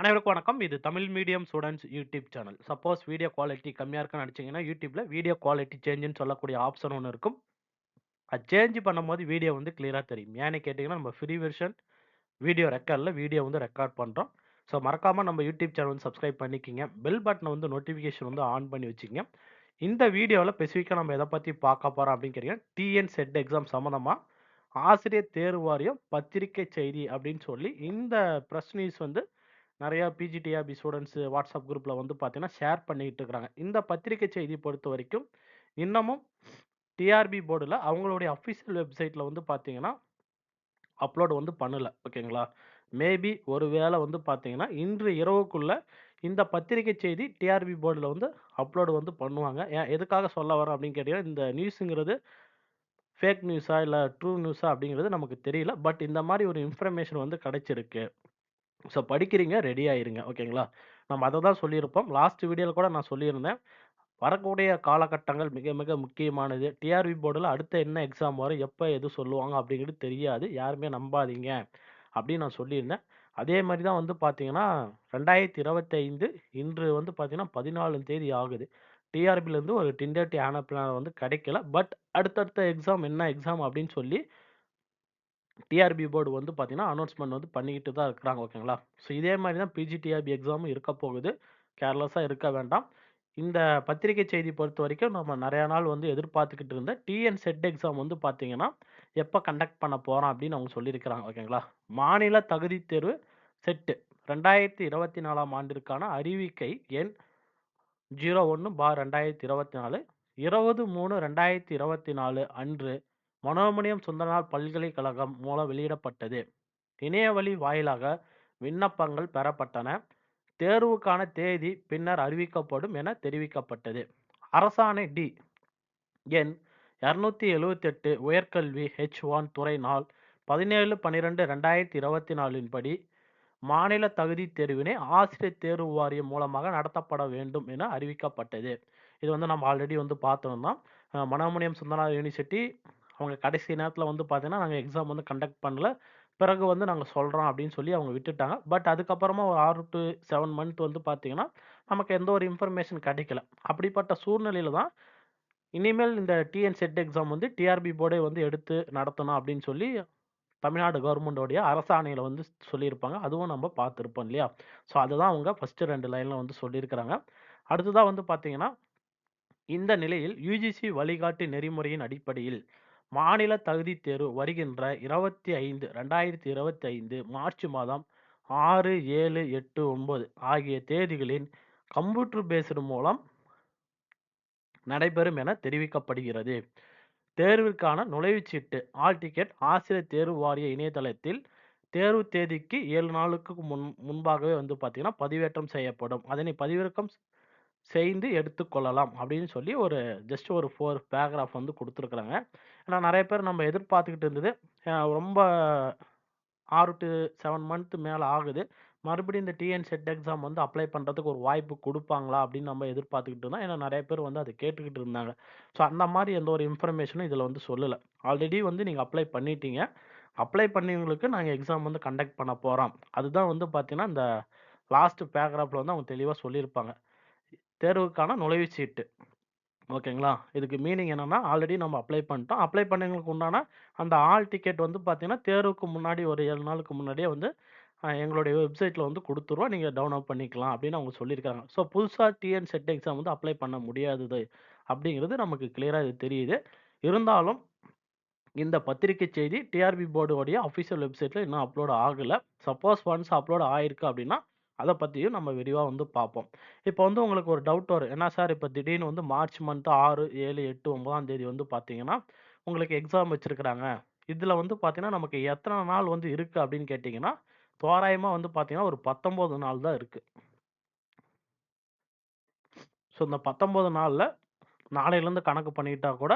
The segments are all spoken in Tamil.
அனைவருக்கும் வணக்கம். இது Tamil medium students YouTube channel. Suppose video quality கம்மியாக இருக்குன்னு நினச்சிங்கன்னா யூடியூப்ல வீடியோ குவாலிட்டி சேஞ்சுன்னு சொல்லக்கூடிய ஆப்ஷன் ஒன்று இருக்கும். அது சேஞ்ச் பண்ணும்போது வீடியோ வந்து கிளியராக தெரியும். ஏன்னு கேட்டிங்கன்னா நம்ம ஃப்ரீ வெர்ஷன் வீடியோ ரெக்கார்டில் வீடியோ வந்து ரெக்கார்ட் பண்ணுறோம் ஸோ மறக்காமல் நம்ம யூடியூப் சேனல் வந்து சப்ஸ்கிரைப் பண்ணிக்கிங்க பெல் பட்டனை வந்து நோட்டிஃபிகேஷன் வந்து ஆன் பண்ணி வச்சுக்கங்க. இந்த வீடியோவில் ஸ்பெசிஃபிக்காக நம்ம எதை பற்றி பார்க்க போகிறோம் அப்படின்னு கேட்டிங்கன்னா டிஎன் செட் எக்ஸாம் சம்மந்தமாக ஆசிரியர் தேர்வு வாரியம் பத்திரிக்கை செய்தி அப்படின்னு சொல்லி இந்த ப்ரெஸ் நியூஸ் வந்து நிறையா பிஜிடிஆர்பி ஸ்டூடெண்ட்ஸ் வாட்ஸ்அப் குரூப்பில் வந்து பார்த்தீங்கன்னா, ஷேர் பண்ணிக்கிட்டு இருக்கிறாங்க. இந்த பத்திரிகை செய்தி பொறுத்தவரைக்கும், இன்னமும் டிஆர்பி போர்டில் அவங்களுடைய அஃபிஷியல் வெப்சைட்டில் வந்து பார்த்தீங்கன்னா, அப்லோடு வந்து பண்ணலை ஓகேங்களா? மேபி ஒரு வேளை வந்து பார்த்தீங்கன்னா, இன்று இரவுக்குள்ளே இந்த பத்திரிக்கை செய்தி டிஆர்பி போர்டில் வந்து அப்லோடு வந்து பண்ணுவாங்க. ஏன் எதுக்காக சொல்ல வரேன் அப்படின்னு கேட்டீங்கன்னா, இந்த நியூஸுங்கிறது ஃபேக் நியூஸா இல்லை ட்ரூ நியூஸா அப்படிங்கிறது நமக்கு தெரியல. பட் இந்த மாதிரி ஒரு இன்ஃபர்மேஷன் வந்து கிடைச்சிருக்கு. ஸோ படிக்கிறீங்க, ரெடி ஆயிருங்க. ஓகேங்களா? நம்ம அதை தான் சொல்லியிருப்போம். லாஸ்ட் வீடியோவில் கூட நான் சொல்லியிருந்தேன். வரக்கூடிய காலகட்டங்கள் மிக மிக முக்கியமானது. டிஆர்பி போர்டில் அடுத்த என்ன எக்ஸாம் வரும், எப்போ எது சொல்லுவாங்க அப்படிங்கிறது தெரியாது. யாருமே நம்பாதீங்க அப்படின்னு நான் சொல்லியிருந்தேன். அதே மாதிரி தான் வந்து பார்த்தீங்கன்னா, 2025 இன்று வந்து பார்த்தீங்கன்னா, 14 தேதி ஆகுது. டிஆர்பிலேருந்து ஒரு டென்டேட்டிவ் ஆனப்ளான் வந்து கிடைக்கல. பட் அடுத்தடுத்த எக்ஸாம் என்ன எக்ஸாம் அப்படின்னு சொல்லி டிஆர்பி போர்டு வந்து பார்த்தீங்கன்னா, அனௌன்ஸ்மெண்ட் வந்து பண்ணிக்கிட்டு தான் இருக்கிறாங்க. ஓகேங்களா? ஸோ இதே மாதிரி தான் பிஜிடிஆர்பி எக்ஸாமும் இருக்க போகுது. கேர்லெஸ்ஸாக இருக்க வேண்டாம். இந்த பத்திரிக்கை செய்தி பொறுத்த வரைக்கும் நம்ம நிறையா நாள் வந்து எதிர்பார்த்துக்கிட்டு இருந்த டிஎன் செட் எக்ஸாம் வந்து பார்த்தீங்கன்னா, எப்போ கண்டக்ட் பண்ண போகிறோம் அப்படின்னு அவங்க சொல்லியிருக்கிறாங்க. ஓகேங்களா? மாநில தகுதி தேர்வு செட் 2024ஆம் ஆண்டிற்கான அறிவிக்கை எண் 01/2024 20/3/2024 அன்று மனோன்மணியம் சுந்தரனார் பல்கலைக்கழகம் மூலம் வெளியிடப்பட்டது. இணையவழி வாயிலாக விண்ணப்பங்கள் பெறப்பட்டன. தேர்வுக்கான தேதி பின்னர் அறிவிக்கப்படும் என தெரிவிக்கப்பட்டது. அரசாணை டி. எண் 278 உயர்கல்வி H1 துறை நாள் 17/12/2024 படி மாநில தகுதித் தேர்வினை ஆசிரியர் தேர்வு வாரியம் மூலமாக நடத்தப்பட வேண்டும் என அறிவிக்கப்பட்டது. இது வந்து நம்ம ஆல்ரெடி வந்து பார்த்தோம்னா தான். அ சுந்தரனார் யூனிவர்சிட்டி அவங்க கடைசி நேரத்தில் வந்து பார்த்தீங்கன்னா, நாங்கள் எக்ஸாம் வந்து கண்டக்ட் பண்ணல. பிறகு வந்து நாங்கள் சொல்கிறோம் அப்படின்னு சொல்லி அவங்க விட்டுட்டாங்க. பட் அதுக்கப்புறமா ஒரு 6 டூ செவன் மந்த் வந்து பார்த்தீங்கன்னா, நமக்கு எந்த ஒரு இன்ஃபர்மேஷன் கிடைக்கல. அப்படிப்பட்ட சூழ்நிலையில தான் இனிமேல் இந்த டிஎன் செட் எக்ஸாம் வந்து டிஆர்பி போர்டே வந்து எடுத்து நடத்தணும் அப்படின்னு சொல்லி தமிழ்நாடு கவர்மெண்டோடைய அரசாணையில் வந்து சொல்லியிருப்பாங்க. அதுவும் நம்ம பார்த்துருப்போம் இல்லையா? ஸோ அதுதான் அவங்க ஃபஸ்ட்டு ரெண்டு லைனில் வந்து சொல்லியிருக்கிறாங்க. அடுத்ததாக வந்து பார்த்தீங்கன்னா, இந்த நிலையில் யூஜிசி வழிகாட்டு நெறிமுறையின் அடிப்படையில் மாநில தகுதித் தேர்வு வருகின்ற 25 2025 மார்ச் மாதம் 6, 7, 8, 9 ஆகிய தேதிகளின் கம்ப்யூட்டர் பேஸ்டு மூலம் நடைபெறும் என தெரிவிக்கப்படுகிறது. தேர்விற்கான நுழைவுச்சீட்டு ஆல் டிக்கெட் ஆசிரியர் தேர்வு வாரிய இணையதளத்தில் தேர்வு தேதிக்கு ஏழு நாளுக்கு முன் முன்பாகவே வந்து பார்த்தீங்கன்னா, பதிவேற்றம் செய்யப்படும். அதனை பதிவிறக்கம் செய்து எடுத்துக்கொள்ளலாம் அப்படின்னு சொல்லி ஒரு ஜஸ்ட் ஒரு ஃபோர் பேராகிராஃப் வந்து கொடுத்துருக்குறாங்க ஏன்னா நிறைய பேர் நம்ம எதிர்பார்த்துக்கிட்டு இருந்தது. ரொம்ப ஆறு டு செவன் மந்த் மேலே ஆகுது. மறுபடியும் இந்த டிஎன் செட் எக்ஸாம் வந்து அப்ளை பண்ணுறதுக்கு ஒரு வாய்ப்பு கொடுப்பாங்களா அப்படின்னு நம்ம எதிர்பார்த்துக்கிட்டு இருந்தோம். ஏன்னா நிறைய பேர் வந்து அதை கேட்டுக்கிட்டு இருந்தாங்க. ஸோ அந்த மாதிரி எந்த ஒரு இன்ஃபர்மேஷனும் இதில் வந்து சொல்லலை ஆல்ரெடி வந்து நீங்கள் அப்ளை பண்ணிட்டீங்க. அப்ளை பண்ணவங்களுக்கு நாங்கள் எக்ஸாம் வந்து கண்டக்ட் பண்ண போகிறோம் அதுதான் வந்து பார்த்தீங்கன்னா, இந்த லாஸ்ட் பேராகிராஃபில் வந்து அவங்க தெளிவாக சொல்லியிருப்பாங்க. தேர்வுக்கான நுழைவுச்சீட்டு. ஓகேங்களா? இதுக்கு மீனிங் என்னென்னா ஆல்ரெடி நம்ம அப்ளை பண்ணிட்டோம். அப்ளை பண்ணவங்களுக்கு உண்டான அந்த ஆல் டிக்கெட் வந்து பார்த்தீங்கன்னா, தேர்வுக்கு முன்னாடி ஒரு ஏழு நாளுக்கு முன்னாடியே வந்து எங்களுடைய வெப்சைட்டில் வந்து கொடுத்துருவோம் நீங்கள் டவுன்லோட் பண்ணிக்கலாம் அப்படின்னு அவங்க சொல்லியிருக்காங்க. ஸோ புதுசாக டிஎன் செட் எக்ஸாம் வந்து அப்ளை பண்ண முடியாதது அப்படிங்கிறது நமக்கு கிளியராக இது தெரியுது. இருந்தாலும் இந்த பத்திரிக்கை செய்தி டிஆர்பி போர்டுடைய அஃபிஷியல் வெப்சைட்டில் இன்னும் அப்லோட் ஆகலை சப்போஸ் ஒன்ஸ் அப்லோட் ஆயிருக்கு அப்படின்னா, அதை பத்தியும் நம்ம விரிவா வந்து பார்ப்போம். இப்போ வந்து உங்களுக்கு ஒரு டவுட் வரும். என்ன சார் இப்ப திடீர்னு வந்து மார்ச் மந்த் 6, 7, 8, 9ஆம் தேதி வந்து பார்த்தீங்கன்னா, உங்களுக்கு எக்ஸாம் வச்சிருக்கிறாங்க. இதுல வந்து பார்த்தீங்கன்னா, நமக்கு எத்தன நாள் வந்து இருக்கு அப்படின்னு கேட்டீங்கன்னா, தோராயமா வந்து பார்த்தீங்கன்னா, ஒரு 19 நாள் தான் இருக்கு. ஸோ இந்த 19 நாள்ல நாளையிலருந்து கணக்கு பண்ணிக்கிட்டா கூட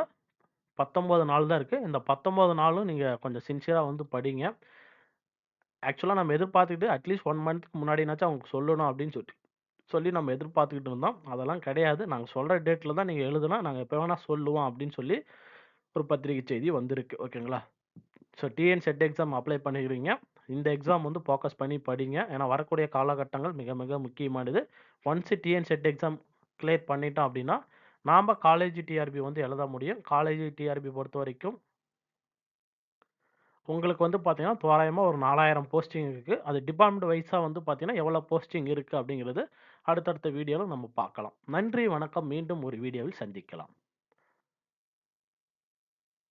19 நாள் தான் இருக்கு. இந்த 19 நாளும் நீங்க கொஞ்சம் சின்சியரா வந்து படிங்க. ஆக்சுவலா நம்ம எதிர்பார்த்துக்கிட்டு அட்லீஸ்ட் ஒன் மந்த்க்கு முன்னாடினாச்சும் அவங்க சொல்லணும் அப்படின்னு சொல்லி சொல்லி நம்ம எதிர்பார்த்துக்கிட்டு இருந்தோம். அதெல்லாம் கிடையாது. நாங்க சொல்ற டேட்ல தான் நீங்க எழுதுனா, நாங்க எப்ப வேணா சொல்லுவோம் அப்படின்னு சொல்லி ஒரு பத்திரிகை செய்தி வந்திருக்கு. ஓகேங்களா? So TN SET exam apply பண்ணிக்கிறீங்க. இந்த எக்ஸாம் வந்து ஃபோக்கஸ் பண்ணி படிங்க. ஏன்னா வரக்கூடிய காலகட்டங்கள் மிக மிக முக்கியமானது. Once TN SET exam clear பண்ணிட்டோம் அப்படின்னா, நாம் காலேஜ் டிஆர்பி வந்து எழுத முடியும். காலேஜ் டிஆர்பி பொறுத்த வரைக்கும் உங்களுக்கு வந்து பார்த்தீங்கன்னா, தோராயமா ஒரு 4000 போஸ்டிங் இருக்கு. அது டிபார்ட்மெண்ட் வைஸா வந்து பார்த்தீங்கன்னா, எவ்வளோ போஸ்டிங் இருக்கு அப்படிங்கிறது அடுத்தடுத்த வீடியோல நம்ம பார்க்கலாம். நன்றி, வணக்கம். மீண்டும் ஒரு வீடியோவில் சந்திக்கலாம்.